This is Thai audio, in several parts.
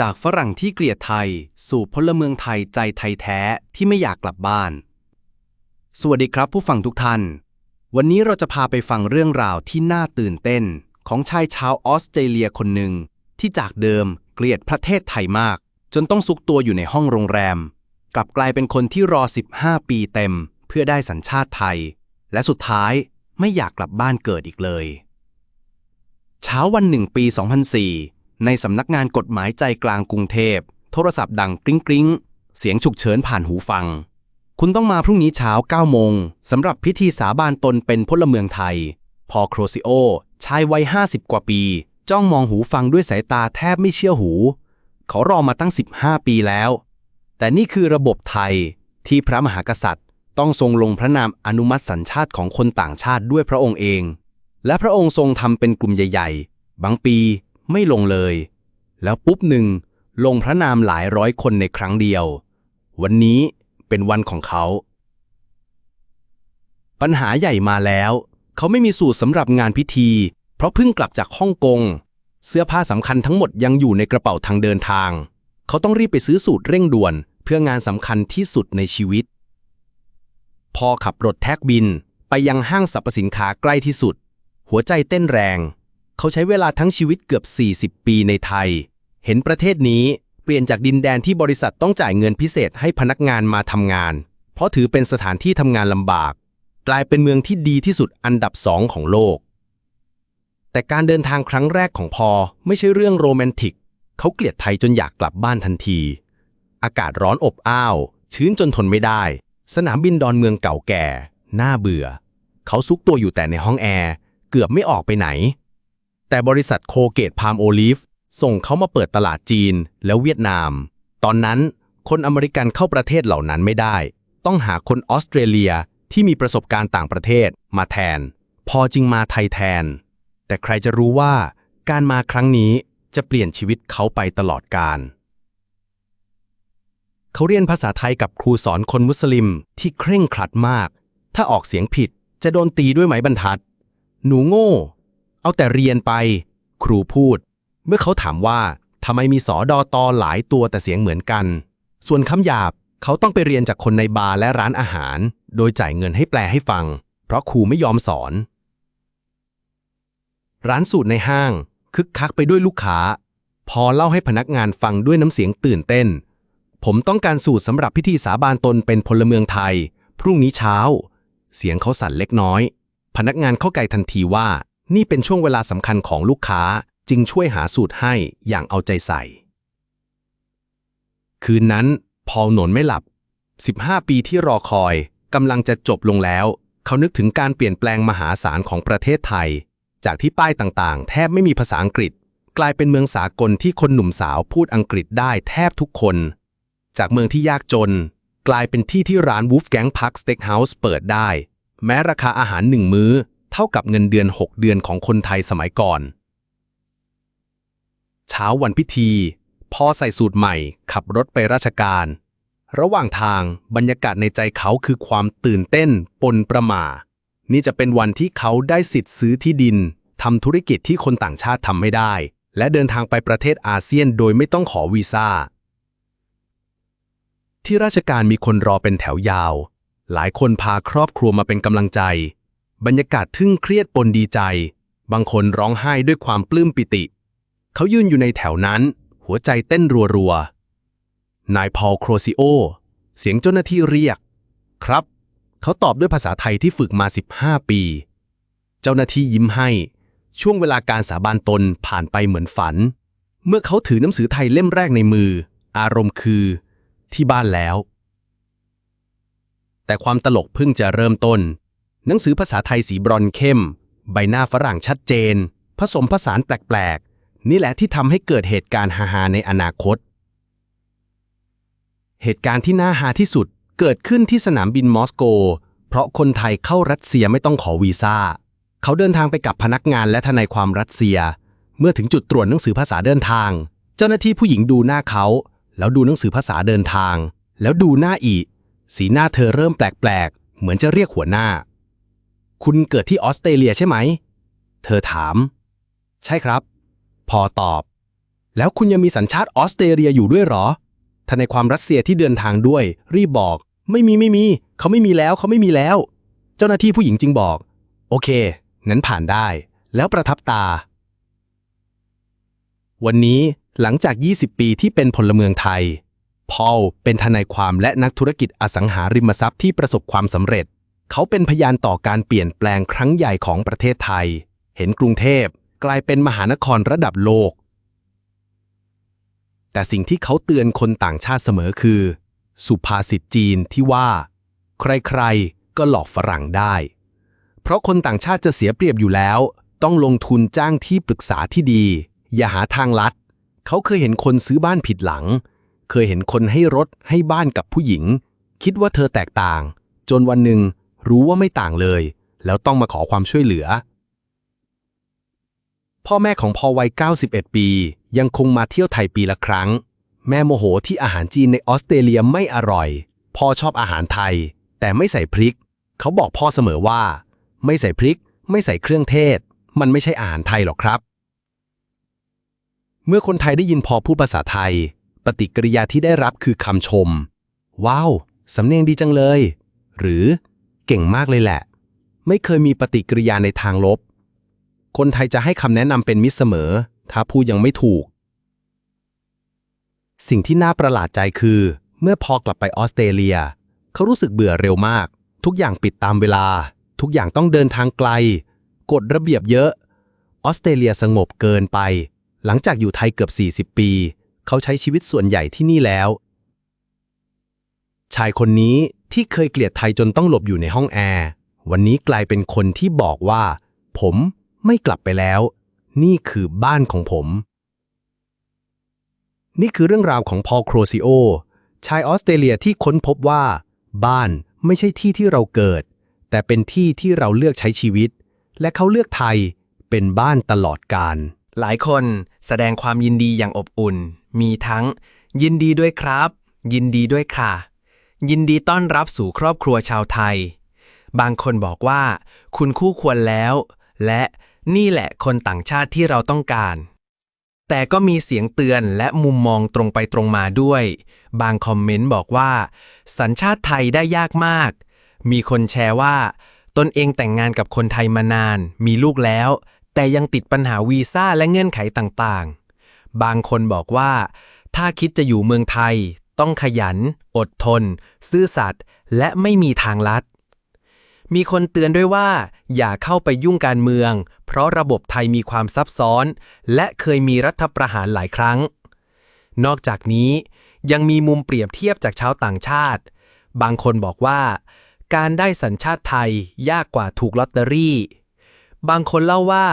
จากฝรั่งที่เกลียดไทย สู่พลเมืองไทยใจไทยแท้ที่ไม่อยากกลับบ้าน สวัสดีครับผู้ฟังทุกท่าน วันนี้เราจะพาไปฟังเรื่องราวที่น่าตื่นเต้น ของชายชาวออสเตรเลียคนหนึ่ง ที่จากเดิมเกลียดประเทศไทยมาก จนต้องซุกตัวอยู่ในห้องโรงแรม กลับกลายเป็นคนที่รอ 15 ปีเต็ม เพื่อได้สัญชาติไทย และสุดท้ายไม่อยากกลับบ้านเกิดอีกเลย เช้าวันหนึ่งปี 2004 ในสำนักงานกฎหมายใจกลางกรุงเทพ โทรศัพท์ดังกริ้งกริ้งเสียงฉุกเฉินผ่านหูฟัง คุณต้องมาพรุ่งนี้เช้า 9 โมงสำหรับพิธีสาบานตนเป็นพลเมืองไทย พอโครซิโอ ชายวัย 50 กว่าปี จ้องมองหูฟังด้วยสายตาแทบไม่เชื่อหู เขารอมาตั้ง 15 ปีแล้ว แต่นี่คือระบบไทยที่พระมหากษัตริย์ ต้องทรงลงพระนามอนุมัติสัญชาติของคนต่างชาติด้วยพระองค์เอง และพระองค์ทรงทำเป็นกลุ่มใหญ่ ๆ บางปี ไม่ลงเลย แล้วปุ๊บหนึ่งลงพระนามหลายร้อยคนในครั้งเดียว วันนี้เป็นวันของเขา ปัญหาใหญ่มาแล้ว เขาไม่มีสูตรสำหรับงานพิธี เพราะเพิ่งกลับจากฮ่องกง เสื้อผ้าสำคัญทั้งหมดยังอยู่ในกระเป๋าทางเดินทาง เขาต้องรีบไปซื้อสูตรเร่งด่วน เพื่องานสำคัญที่สุดในชีวิต พอขับรถแท็กบินไปยังห้างสรรพสินค้าใกล้ที่สุด หัวใจเต้นแรง เขาใช้เวลาทั้งชีวิตเกือบ 40 ปีในไทย เห็นประเทศนี้เปลี่ยนจากดินแดนที่บริษัทต้องจ่ายเงินพิเศษให้พนักงานมาทำงาน เพราะถือเป็นสถานที่ทำงานลำบาก กลายเป็นเมืองที่ดีที่สุดอันดับสองของโลก แต่การเดินทางครั้งแรกของพอไม่ใช่เรื่องโรแมนติก เขาเกลียดไทยจนอยากกลับบ้านทันที อากาศร้อนอบอ้าว ชื้นจนทนไม่ได้ สนามบินดอนเมืองเก่าแก่ น่าเบื่อ เขาซุกตัวอยู่แต่ในห้องแอร์ เกือบไม่ออกไปไหน แต่บริษัทโคเกตพามโอลิฟส่งเขามาเปิดตลาดจีนแล้วเวียดนาม ตอนนั้นคนอเมริกันเข้าประเทศเหล่านั้นไม่ได้ ต้องหาคนออสเตรเลียที่มีประสบการณ์ต่างประเทศมาแทน พอจึงมาไทยแทน แต่ใครจะรู้ว่าการมาครั้งนี้จะเปลี่ยนชีวิตเขาไปตลอดกาลเขาเรียนภาษาไทยกับครูสอนคนมุสลิมที่เคร่งครัดมาก ถ้าออกเสียงผิดจะโดนตีด้วยไหมบรรทัด หนูโง่ เอาแต่เรียนไป ครูพูด เมื่อเขาถามว่าทำไมมีสอดอตอหลายตัวแต่เสียงเหมือนกัน ส่วนคำหยาบเขาต้องไปเรียนจากคนในบาร์และร้านอาหาร โดยจ่ายเงินให้แปลให้ฟัง เพราะครูไม่ยอมสอน ร้านสูตรในห้าง คึกคักไปด้วยลูกค้า พอเล่าให้พนักงานฟังด้วยน้ำเสียงตื่นเต้น ผมต้องการสูตรสำหรับพิธีสาบานตนเป็นพลเมืองไทย พรุ่งนี้เช้า เสียงเขาสั่นเล็กน้อย พนักงานเข้าใจทันทีว่า นี่เป็นช่วงเวลาสำคัญของลูกค้าจึงช่วยหาสูตรให้อย่างเอาใจใส่ คืนนั้น พอลหนนไม่หลับ 15 ปีที่รอคอยกำลังจะจบลงแล้ว เขานึกถึงการเปลี่ยนแปลงมหาศาลของประเทศไทย จากที่ป้ายต่างๆ แทบไม่มีภาษาอังกฤษ กลายเป็นเมืองสากลที่คนหนุ่มสาวพูดอังกฤษได้แทบทุกคน จากเมืองที่ยากจน กลายเป็นที่ที่ร้าน Wolfgang Park Steakhouse เปิดได้ แม้ราคาอาหารหนึ่งมื้อ เท่ากับเงินเดือน 6 เดือนของคนไทยสมัยก่อน เช้าวันพิธี พอใส่สูตรใหม่ ขับรถไปราชการ ระหว่างทางบรรยากาศในใจเขาคือความตื่นเต้นปนประหมา นี่จะเป็นวันที่เขาได้สิทธิ์ซื้อที่ดินทำธุรกิจที่คนต่างชาติทำไม่ได้ และเดินทางไปประเทศอาเซียนโดยไม่ต้องขอวีซ่า ที่ราชการมีคนรอเป็นแถวยาว หลายคนพาครอบครัวมาเป็นกำลังใจ บรรยากาศทึ่งเครียดปนดีใจ บางคนร้องไห้ด้วยความปลื้มปิติ เขายืนอยู่ในแถวนั้น หัวใจเต้นรัวๆ นายพอลโครซิโอ เสียงเจ้าหน้าที่เรียก ครับ เขาตอบด้วยภาษาไทยที่ฝึกมา 15 ปี เจ้าหน้าที่ยิ้มให้ ช่วงเวลาการสาบานตนผ่านไปเหมือนฝัน เมื่อเขาถือหนังสือไทยเล่มแรกในมือ อารมณ์คือ ที่บ้านแล้ว แต่ความตลกเพิ่งจะเริ่มต้น หนังสือภาษาไทยสีบรอนเข้ม ใบหน้าฝรั่งชัดเจน ผสมผสานแปลกๆ นี่แหละที่ทำให้เกิดเหตุการณ์ฮาๆในอนาคต เหตุการณ์ที่น่าฮาที่สุดเกิดขึ้นที่สนามบินมอสโก เพราะคนไทยเข้ารัสเซียไม่ต้องขอวีซ่า เขาเดินทางไปกับพนักงานและทนายความรัสเซีย เมื่อถึงจุดตรวจหนังสือภาษาเดินทาง เจ้าหน้าที่ผู้หญิงดูหน้าเขา แล้วดูหนังสือภาษาเดินทาง แล้วดูหน้าอีก สีหน้าเธอเริ่มแปลกๆ เหมือนจะเรียกหัวหน้า คุณเกิดที่ออสเตรเลียใช่ไหม เธอถาม ใช่ครับ พอตอบ แล้วคุณยังมีสัญชาติออสเตรเลียอยู่ด้วยหรอทนายความรัสเซียที่เดินทางด้วย รีบบอก ไม่มีไม่มี เขาไม่มีแล้วเขาไม่มีแล้ว เจ้าหน้าที่ผู้หญิงจึงบอก โอเคนั้นผ่านได้ แล้วประทับตา วันนี้หลังจาก 20 ปีที่เป็นพลเมืองไทย พอลเป็นทนายความและนักธุรกิจอสังหาริมทรัพย์ที่ประสบความสำเร็จ เขาเป็นพยานต่อการเปลี่ยนแปลงครั้งใหญ่ของประเทศไทย เห็นกรุงเทพกลายเป็นมหานครระดับโลก แต่สิ่งที่เขาเตือนคนต่างชาติเสมอคือ สุภาษิตจีนที่ว่า ใครๆ ก็หลอกฝรั่งได้ เพราะคนต่างชาติจะเสียเปรียบอยู่แล้ว ต้องลงทุนจ้างที่ปรึกษาที่ดี อย่าหาทางลัด เขาเคยเห็นคนซื้อบ้านผิดหลัง เคยเห็นคนให้รถให้บ้านกับผู้หญิง คิดว่าเธอแตกต่าง จนวันหนึ่ง รู้ว่าไม่ต่างเลย แล้วต้องมาขอความช่วยเหลือ พ่อแม่ของพอวัย 91 ปี ยังคงมาเที่ยวไทยปีละครั้ง แม่โมโหที่อาหารจีนในออสเตรเลียไม่อร่อย พ่อชอบอาหารไทย แต่ไม่ใส่พริก เขาบอกพ่อเสมอว่า ไม่ใส่พริก ไม่ใส่เครื่องเทศ มันไม่ใช่อาหารไทยหรอกครับ เมื่อคนไทยได้ยินพอพูดภาษาไทย ปฏิกิริยาที่ได้รับคือคำชม ว้าว สำเนียงดีจังเลย หรือ ก่งมากเลยแหละ ไม่เคยมีปฏิกิริยาในทางลบ คนไทยจะให้คำแนะนำเป็นมิตรเสมอ ถ้าพูดยังไม่ถูก สิ่งที่น่าประหลาดใจคือ เมื่อพอกลับไปออสเตรเลีย เขารู้สึกเบื่อเร็วมาก ทุกอย่างปิดตามเวลา ทุกอย่างต้องเดินทางไกล กฎระเบียบเยอะ ออสเตรเลียสงบเกินไป หลังจากอยู่ไทยเกือบ 40 ปี เขาใช้ชีวิตส่วนใหญ่ที่นี่แล้ว ชายคนนี้ ที่เคยเกลียดไทยจนต้องหลบอยู่ในห้องแอร์ วันนี้กลายเป็นคนที่บอกว่า ผมไม่กลับไปแล้ว นี่คือบ้านของผม นี่คือเรื่องราวของพอลโครซิโอ ชายออสเตรเลียที่ค้นพบว่า บ้านไม่ใช่ที่ที่เราเกิด แต่เป็นที่ที่เราเลือกใช้ชีวิต และเขาเลือกไทยเป็นบ้านตลอดกาลหลายคนแสดงความยินดีอย่างอบอุ่น มีทั้ง ยินดีด้วยครับ ยินดีด้วยค่ะ ยินดีต้อนรับสู่ครอบครัวชาวไทย บางคนบอกว่า คุณคู่ควรแล้ว และนี่แหละคนต่างชาติที่เราต้องการ แต่ก็มีเสียงเตือนและมุมมองตรงไปตรงมาด้วย บางคอมเมนต์บอกว่า สัญชาติไทยได้ยากมาก มีคนแชร์ว่า ตนเองแต่งงานกับคนไทยมานาน มีลูกแล้ว แต่ยังติดปัญหาวีซ่าและเงื่อนไขต่างๆ บางคนบอกว่า ถ้าคิดจะอยู่เมืองไทย ต้องขยัน อดทน ซื่อสัตย์และไม่มีทางลัด มีคนเตือนด้วยว่า อย่าเข้าไปยุ่งการเมือง เพราะระบบไทยมีความซับซ้อน และเคยมีรัฐประหารหลายครั้ง นอกจากนี้ยังมีมุมเปรียบเทียบจากชาวต่างชาติ บางคนบอกว่า การได้สัญชาติไทยยากกว่าถูกลอตเตอรี่ บางคนเล่าว่า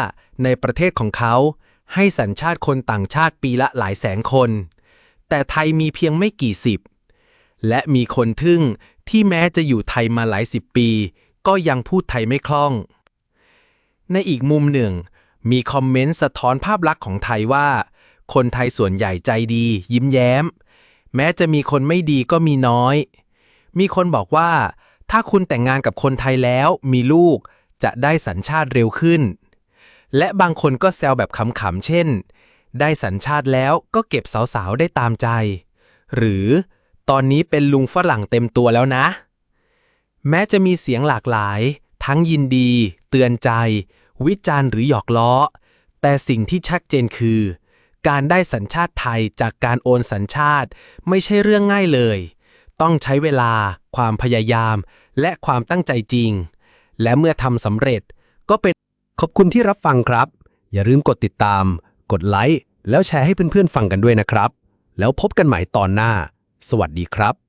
ในประเทศของเขาให้สัญชาติคนต่างชาติปีละหลายแสนคน แต่ไทยมีเพียงไม่กี่สิบ และมีคนทึ่งที่แม้จะอยู่ไทยมาหลายสิบปี ก็ยังพูดไทยไม่คล่อง ในอีกมุมหนึ่ง มีคอมเมนต์สะท้อนภาพลักษณ์ของไทยว่า คนไทยส่วนใหญ่ใจดี ยิ้มแย้ม แม้จะมีคนไม่ดีก็มีน้อย มีคนบอกว่า ถ้าคุณแต่งงานกับคนไทยแล้วมีลูกจะได้สัญชาติเร็วขึ้น และบางคนก็แซวแบบขำๆเช่น ได้สัญชาติแล้วก็เก็บสาวๆ ได้ตามใจ หรือตอนนี้เป็นลุงฝรั่งเต็มตัวแล้วนะ แม้จะมีเสียงหลากหลาย ทั้งยินดี เตือนใจ วิจารณ์หรือหยอกล้อ แต่สิ่งที่ชัดเจนคือ การได้สัญชาติไทยจากการโอนสัญชาติไม่ใช่เรื่องง่ายเลย ต้องใช้เวลา ความพยายาม และความตั้งใจจริง และเมื่อทำสำเร็จก็เป็นขอบคุณที่รับฟังครับ อย่าลืมกดติดตาม กดไลค์แล้วแชร์ให้เพื่อนๆฟังกันด้วยนะครับ แล้วพบกันใหม่ตอนหน้า สวัสดีครับ